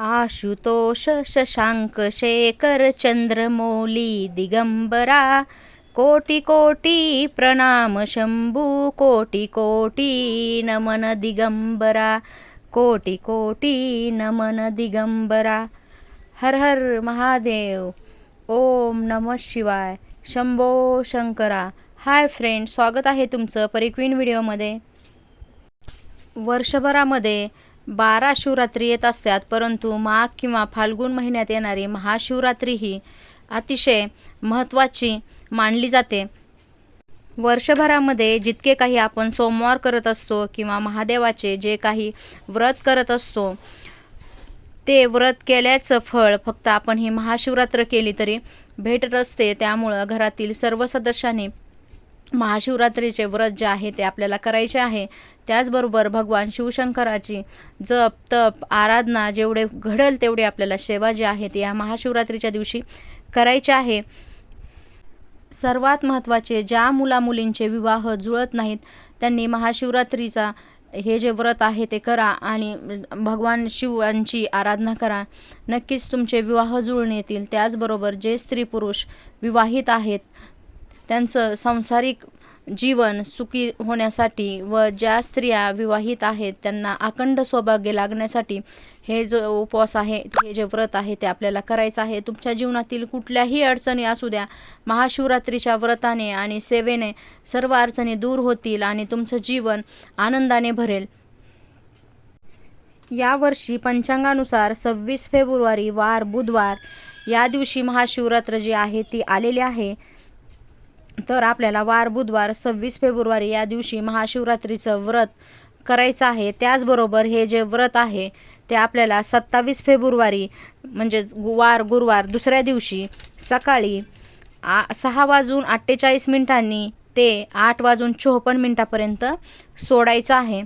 आशुतोष शशांक शेखर चंद्रमौली दिगंबरा कोटी कोटी प्रणाम शंभू कोटी कोटी नमन दिगंबरा कोटी कोटी नमन दिगंबरा। हर हर महादेव ओम नम शिवाय। शंभो शंकरा। हाय फ्रेंड स्वागत आहे तुमचं परिक्वीन व्हिडिओमध्ये. वर्षभरामध्ये बारा शिवरात्री येत असतात परंतु माघ किंवा फाल्गुन महिन्यात येणारी महाशिवरात्री ही अतिशय महत्त्वाची मानली जाते. वर्षभरामध्ये जितके काही आपण सोमवार करत असतो किंवा महादेवाचे जे काही व्रत करत असतो ते व्रत केल्याचं फळ फक्त आपण ही महाशिवरात्र केली तरी भेटत असते. त्यामुळं घरातील सर्व सदस्यांनी महाशिवरात्रीचे व्रत जे आहे ते आपल्याला करायचे आहे. त्याचबरोबर भगवान शिवशंकराची जप तप आराधना जेवढे घडल तेवढे आपल्याला सेवा जी आहे ती या महाशिवरात्रीच्या दिवशी करायची आहे. सर्वात महत्त्वाचे ज्या मुलामुलींचे विवाह जुळत नाहीत त्यांनी महाशिवरात्रीचा हे जे व्रत आहे ते करा आणि भगवान शिवांची आराधना करा. नक्कीच तुमचे विवाह जुळून येतील. त्याचबरोबर जे स्त्री पुरुष विवाहित आहेत त्यांचं सांसारिक जीवन सुखी होण्यासाठी व ज्या स्त्रिया विवाहित आहेत त्यांना अखंड सौभाग्य लागण्यासाठी हे जो उपवास आहे हे जे व्रत आहे ते आपल्याला करायचं आहे. तुमच्या जीवनातील कुठल्याही अडचणी असू द्या महाशिवरात्रीच्या व्रताने आणि सेवेने सर्व अडचणी दूर होतील आणि तुमचं जीवन आनंदाने भरेल. यावर्षी पंचांगानुसार सव्वीस फेब्रुवारी वार बुधवार या दिवशी महाशिवरात्र जी आहे ती आलेली आहे. तर आपल्याला वार बुधवार सव्वीस फेब्रुवारी या दिवशी महाशिवरात्रीचं व्रत करायचं आहे. त्याचबरोबर हे जे व्रत आहे ते आपल्याला सत्तावीस फेब्रुवारी म्हणजेच वार गुरुवार दुसऱ्या दिवशी सकाळी आ सहा वाजून अठ्ठेचाळीस मिनिटांनी ते आठ वाजून चोपन्न मिनिटापर्यंत सोडायचं आहे.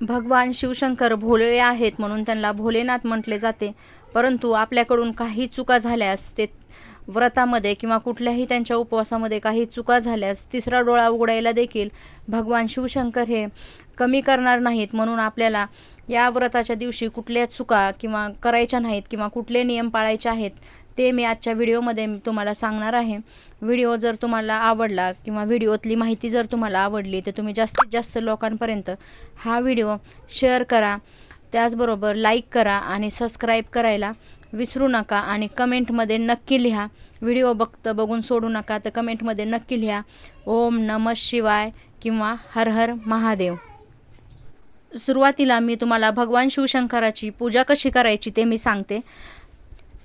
भगवान शिवशंकर भोले आहेत म्हणून त्यांना भोलेनाथ म्हटले जाते. परंतु आपल्याकडून काही चुका झाल्यास ते व्रतामध्ये किंवा कुठल्याही त्यांच्या उपवासामध्ये काही चुका झाल्यास तिसरा डोळा उघडायला देखील भगवान शिवशंकर हे कमी करणार नाहीत. म्हणून आपल्याला या व्रताच्या दिवशी कुठल्या चुका किंवा करायच्या नाहीत किंवा कुठले नियम पाळायचे आहेत ते मी आजच्या व्हिडिओमध्ये तुम्हाला सांगणार आहे. व्हिडिओ जर तुम्हाला आवडला किंवा व्हिडिओतली माहिती जर तुम्हाला आवडली तर तुम्ही जास्तीत जास्त लोकांपर्यंत हा व्हिडिओ शेअर करा. त्याचबरोबर लाईक करा आणि सबस्क्राईब करायला विसरू नका आणि कमेंटमध्ये नक्की लिहा. व्हिडिओ बघतं बघून सोडू नका तर कमेंटमध्ये नक्की लिहा. ओम नम शिवाय किंवा हर हर महादेव. सुरुवातीला मी तुम्हाला भगवान शिवशंकराची पूजा कशी करायची ते मी सांगते.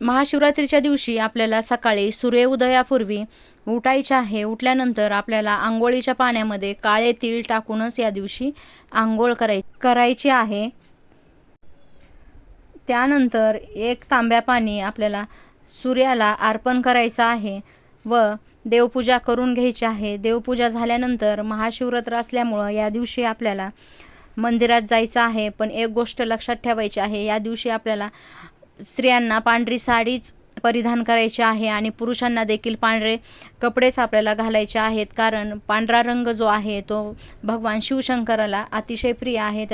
महाशिवरात्रीच्या दिवशी आपल्याला सकाळी सूर्योदयापूर्वी उठायचे आहे. उठल्यानंतर आपल्याला आंघोळीच्या पाण्यामध्ये काळे तीळ टाकूनच या दिवशी आंघोळ कराय करायची आहे. त्यानंतर एक तांब्या पाणी आपल्याला सूर्याला अर्पण करायचं आहे व देवपूजा करून घ्यायची आहे. देवपूजा झाल्यानंतर महाशिवरात्र असल्यामुळं या दिवशी आपल्याला मंदिरात जायचं आहे. पण एक गोष्ट लक्षात ठेवायची आहे या दिवशी आपल्याला स्त्रियांना पांढरी साडीच परिधान करायची आहे आणि पुरुषांना देखील पांढरे कपडेच आपल्याला घालायचे आहेत. कारण पांढरा रंग जो आहे तो भगवान शिवशंकराला अतिशय प्रिय आहे.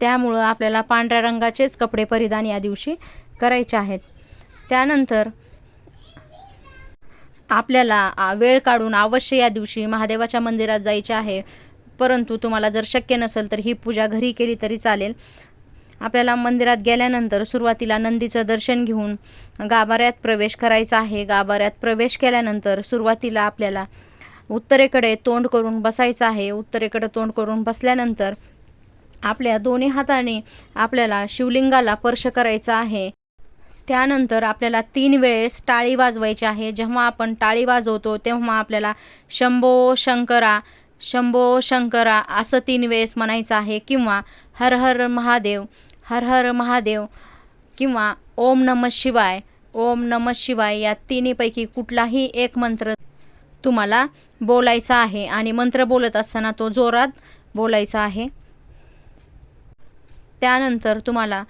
त्यामुळं आपल्याला पांढऱ्या रंगाचेच कपडे परिधान या दिवशी करायचे आहेत. त्यानंतर आपल्याला वेळ काढून अवश्य या दिवशी महादेवाच्या मंदिरात जायचे आहे. परंतु तुम्हाला जर शक्य नसेल तर ही पूजा घरी केली तरी चालेल. आपल्याला मंदिरात गेल्यानंतर सुरुवातीला नंदीचं दर्शन घेऊन गाभाऱ्यात प्रवेश करायचा आहे. गाभाऱ्यात प्रवेश केल्यानंतर सुरुवातीला आपल्याला उत्तरेकडे तोंड करून बसायचं आहे. उत्तरेकडे तोंड करून बसल्यानंतर आपल्या दोन्ही हाताने आपल्याला शिवलिंगाला स्पर्श करायचा आहे. त्यानंतर आपल्याला तीन वेळेस टाळी वाजवायची आहे. जेव्हा आपण टाळी वाजवतो तेव्हा आपल्याला शंभो शंकरा शंभो शंकरा असं तीन वेळेस म्हणायचं आहे किंवा हर हर महादेव हर हर महादेव किंवा ओम नम शिवाय ओम नम शिवाय या तिन्हीपैकी कुठलाही एक मंत्र तुम्हाला बोलायचा आहे. आणि मंत्र बोलत असताना तो जोरात बोलायचा आहे. त्यानंतर तुम्हाला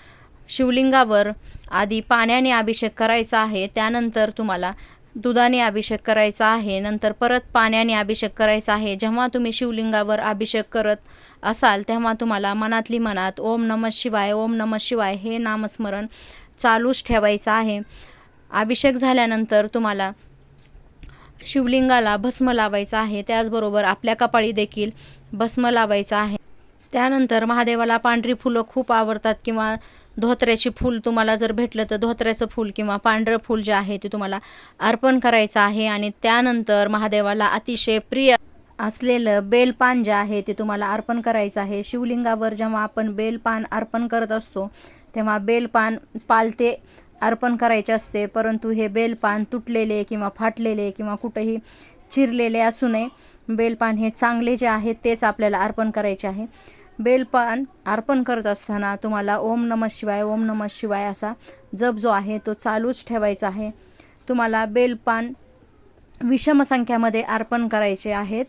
शिवलिंगावर आधी पाण्याने अभिषेक करायचा आहे त्यानंतर तुम्हाला दुधाने अभिषेक करायचा आहे नंतर परत पाण्याने अभिषेक करायचा आहे. जेव्हा तुम्ही शिवलिंगावर अभिषेक करत असाल तेव्हा तुम्हाला मनातली मनात ओम नमः शिवाय ओम नमः शिवाय हे नामस्मरण चालूच ठेवायचं आहे. अभिषेक झाल्यानंतर तुम्हाला शिवलिंगाला भस्म लावायचं आहे. त्याचबरोबर आपल्या कपाळी देखील भस्म लावायचं आहे. त्यानंतर महादेवाला पांढरी फुलं खूप आवडतात किंवा धोत्र्याची फूल तुम्हाला जर भेटलं तर धोत्र्याचं फूल किंवा पांढरं फूल जे आहे ते तुम्हाला अर्पण करायचं आहे. आणि त्यानंतर महादेवाला अतिशय प्रिय असलेलं बेलपान जे आहे ते तुम्हाला अर्पण करायचं आहे. शिवलिंगावर जेव्हा आपण बेलपान अर्पण करत असतो तेव्हा बेलपान पालते अर्पण करायचे असते. परंतु हे बेलपान तुटलेले किंवा फाटलेले किंवा कुठंही चिरलेले असू नये. बेलपान हे चांगले जे आहे तेच आपल्याला अर्पण करायचे आहे. बेलपान अर्पण करत असताना तुम्हाला ओम नमः शिवाय ओम नमः शिवाय असा जप जो आहे तो चालूच ठेवायचा आहे. तुम्हाला बेलपान विषम संख्यामध्ये अर्पण करायचे आहेत.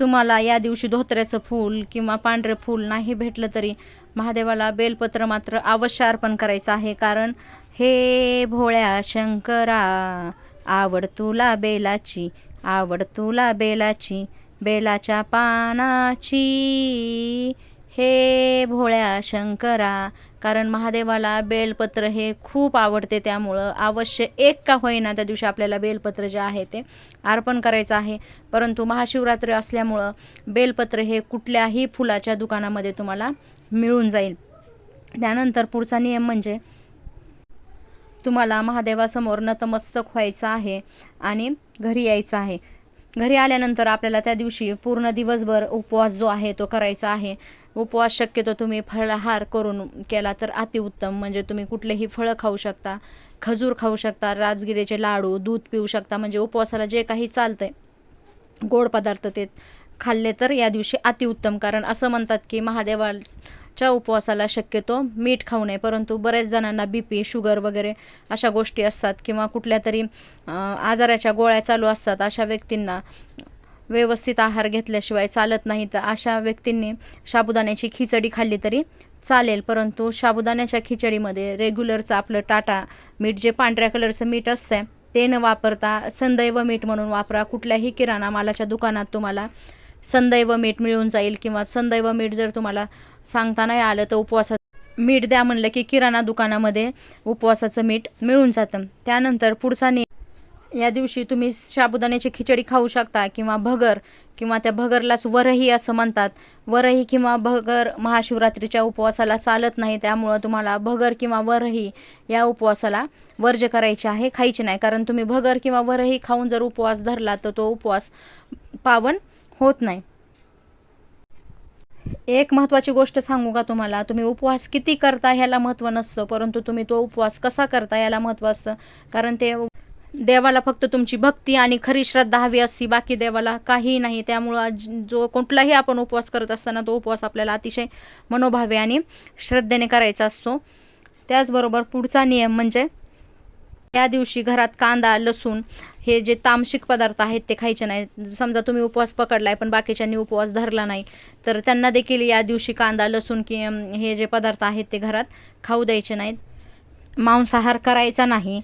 तुम्हाला या दिवशी धोत्र्याचं फूल किंवा पांढरे फूल नाही भेटलं तरी महादेवाला बेलपत्र मात्र अवश्य अर्पण करायचं आहे. कारण हे भोळ्या शंकरा आवड तुला बेलाची आवड तुला बेलाची बेलाच्या पानाची. हे भोळ्या शंकरा कारण महादेवाला बेलपत्र हे खूप आवडते त्यामुळं अवश्य एक का होईना त्या दिवशी आपल्याला बेलपत्र जे आहे ते अर्पण करायचं आहे. परंतु महाशिवरात्री असल्यामुळं बेलपत्र हे कुठल्याही फुलाच्या दुकानामध्ये तुम्हाला मिळून जाईल. त्यानंतर पुढचा नियम म्हणजे तुम्हाला महादेवासमोर नतमस्तक व्हायचं आहे आणि घरी यायचं आहे. घरी आल्यानंतर आपल्याला त्या दिवशी पूर्ण दिवसभर उपवास जो आहे तो करायचा आहे. उपवास शक्यतो तुम्ही फळाहार करून केला तर अतिउत्तम. म्हणजे तुम्ही कुठलेही फळं खाऊ शकता खजूर खाऊ शकता राजगिरीचे लाडू दूध पिऊ शकता. म्हणजे उपवासाला जे काही चालतंय गोड पदार्थ ते खाल्ले तर या दिवशी अतिउत्तम. कारण असं म्हणतात की महादेवाच्या उपवासाला शक्यतो मीठ खाऊ नये. परंतु बऱ्याच जणांना बी पी शुगर वगैरे अशा गोष्टी असतात किंवा कुठल्या तरी आजाराच्या गोळ्या चालू असतात अशा व्यक्तींना व्यवस्थित आहार घेतल्याशिवाय चालत नाही. तर अशा व्यक्तींनी साबुदाण्याची खिचडी खाल्ली तरी चालेल. परंतु साबुदाण्याच्या खिचडीमध्ये रेग्युलरचं आपलं टाटा मीठ जे पांढऱ्या कलरचं मीठ असतं ते न वापरता संदैव मीठ म्हणून वापरा. कुठल्याही किराणा मालाच्या दुकानात तुम्हाला संदैव मीठ मिळून जाईल किंवा संदैव मीठ जर तुम्हाला सांगता नाही आलं तर उपवासात मीठ द्या म्हणलं की किराणा दुकानामध्ये उपवासाचं मीठ मिळून जातं. त्यानंतर पुढचा नि या दिवशी तुम्ही साबुदाण्याची खिचडी खाऊ शकता किंवा भगर किंवा त्या भगरलाच वरही असं म्हणतात. वरही किंवा भगर महाशिवरात्रीच्या उपवासाला चालत नाही त्यामुळं तुम्हाला भगर किंवा वरही या उपवासाला वर्ज करायचे आहे खायचे नाही. कारण तुम्ही भगर किंवा वरही खाऊन जर उपवास धरला तर तो उपवास पावन होत नाही. एक महत्त्वाची गोष्ट सांगू का तुम्हाला? तुम्ही उपवास किती करता ह्याला महत्त्व नसतं परंतु तुम्ही तो उपवास कसा करता याला महत्त्व असतं. कारण ते देवाला फक्त तुमची भक्ती आणि खरी श्रद्धा हवी असती बाकी देवाला काही नाही. त्यामुळं जो कुठलाही आपण उपवास करत असताना तो उपवास आपल्याला अतिशय मनोभावे आणि श्रद्धेने करायचा असतो. त्याचबरोबर पुढचा नियम म्हणजे या दिवशी घरात कांदा लसूण हे जे तामसिक पदार्थ आहेत ते खायचे नाही. समजा तुम्ही उपवास पकडलाय पण बाकीच्यांनी उपवास धरला नाही तर त्यांना देखील या दिवशी कांदा लसूण की हे जे पदार्थ आहेत ते घरात खाऊ द्यायचे नाहीत. मांसाहार करायचा नाही.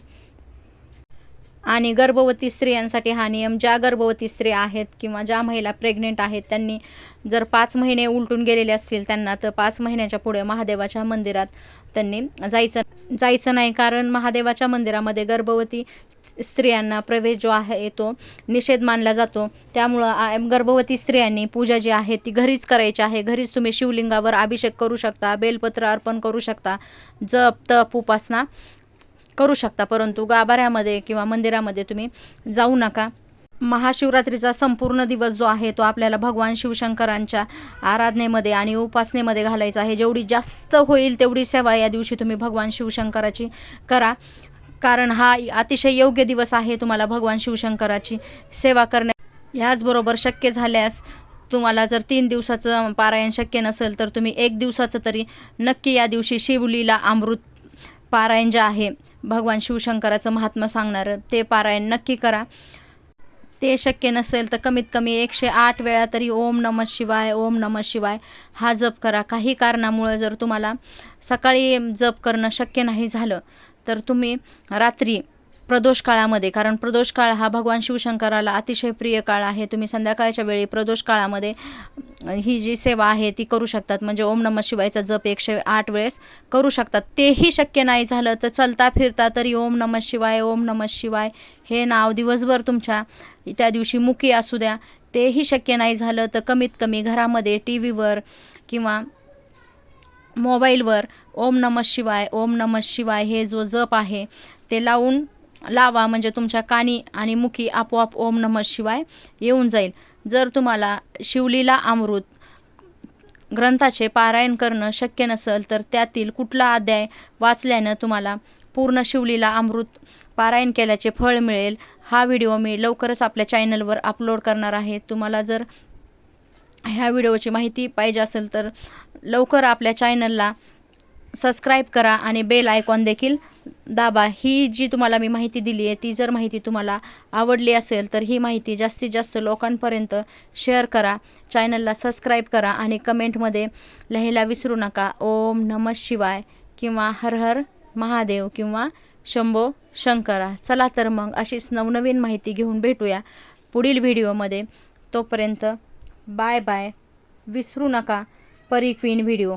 आणि गर्भवती स्त्रियांसाठी हा नियम ज्या गर्भवती स्त्रिया आहेत किंवा ज्या महिला प्रेग्नेंट आहेत त्यांनी जर पाच महिने उलटून गेलेले असतील त्यांना तर पाच महिन्याच्या पुढे महादेवाच्या मंदिरात त्यांनी जायचं जायचं नाही. कारण महादेवाच्या मंदिरामध्ये गर्भवती स्त्रियांना प्रवेश जो आहे तो निषेध मानला जातो. त्यामुळं गर्भवती स्त्रियांनी पूजा जी आहे ती घरीच करायची आहे. घरीच तुम्ही शिवलिंगावर अभिषेक करू शकता बेलपत्र अर्पण करू शकता जप तप उपासना करू शकता परंतु गाभाऱ्यामध्ये किंवा मंदिरामध्ये तुम्ही जाऊ नका. महाशिवरात्रीचा संपूर्ण दिवस जो आहे तो आपल्याला भगवान शिवशंकरांच्या आराधनेमध्ये आणि उपासनेमध्ये घालायचा आहे. जेवढी जास्त होईल तेवढी सेवा या दिवशी तुम्ही भगवान शिवशंकराची करा. कारण हा अतिशय योग्य दिवस आहे तुम्हाला भगवान शिवशंकराची सेवा करण्या ह्याचबरोबर शक्य झाल्यास तुम्हाला जर तीन दिवसाचं पारायण शक्य नसेल तर तुम्ही एक दिवसाचं तरी नक्की या दिवशी शिवलीला अमृत पारायण जे आहे भगवान शिवशंकराचं महात्मा सांगणारं. ते पारायण नक्की करा. ते शक्य नसेल तर कमीत कमी एकशे आठ वेळा तरी ओम नम शिवाय ओम नम शिवाय हा जप करा. काही कारणामुळं जर तुम्हाला सकाळी जप करणं शक्य नाही झालं तर तुम्ही रात्री प्रदोष काळामध्ये कारण प्रदोष काळ हा भगवान शिवशंकराला अतिशय प्रिय काळ आहे. तुम्ही संध्याकाळच्या वेळी प्रदोष काळामध्ये ही जी सेवा आहे ती करू शकतात. म्हणजे ओम नम शिवायचा जप एकशे आठ वेळेस करू शकतात. तेही शक्य नाही झालं तर चलता फिरता तरी ओम नम शिवाय ओम नम शिवाय. हे नाव दिवसभर तुमच्या त्या दिवशी मुखी असू द्या. तेही शक्य नाही झालं तर कमीत कमी घरामध्ये टी व्हीवर किंवा मोबाईलवर ओम नम शिवाय ओम नम शिवाय हे जो जप आहे ते लावून लावा म्हणजे तुमच्या कानी आणि मुखी आपोआप ओम नम शिवाय येऊन जाईल. जर तुम्हाला शिवलीला अमृत ग्रंथाचे पारायण करणं शक्य नसेल तर त्यातील कुठला अध्याय वाचल्यानं तुम्हाला पूर्ण शिवलीला अमृत पारायण केल्याचे फळ मिळेल. हा व्हिडिओ मी लवकरच आपल्या चॅनलवर अपलोड करणार आहे. तुम्हाला जर ह्या व्हिडिओची माहिती पाहिजे असेल तर लवकर आपल्या चॅनलला सबस्क्राईब करा आणि बेल आयकॉन देखील दाबा. ही जी तुम्हाला मी माहिती दिली आहे ती जर माहिती तुम्हाला आवडली असेल तर ही माहिती जास्तीत जास्त लोकांपर्यंत शेअर करा. चॅनलला सबस्क्राईब करा आणि कमेंटमध्ये लिहायला विसरू नका. ओम नम शिवाय किंवा हर हर महादेव किंवा शंभो शंकरा. चला तर मग अशीच नवनवीन माहिती घेऊन भेटूया पुढील व्हिडिओमध्ये तोपर्यंत बाय बाय विसरू नका. परी क्वीन व्हिडिओ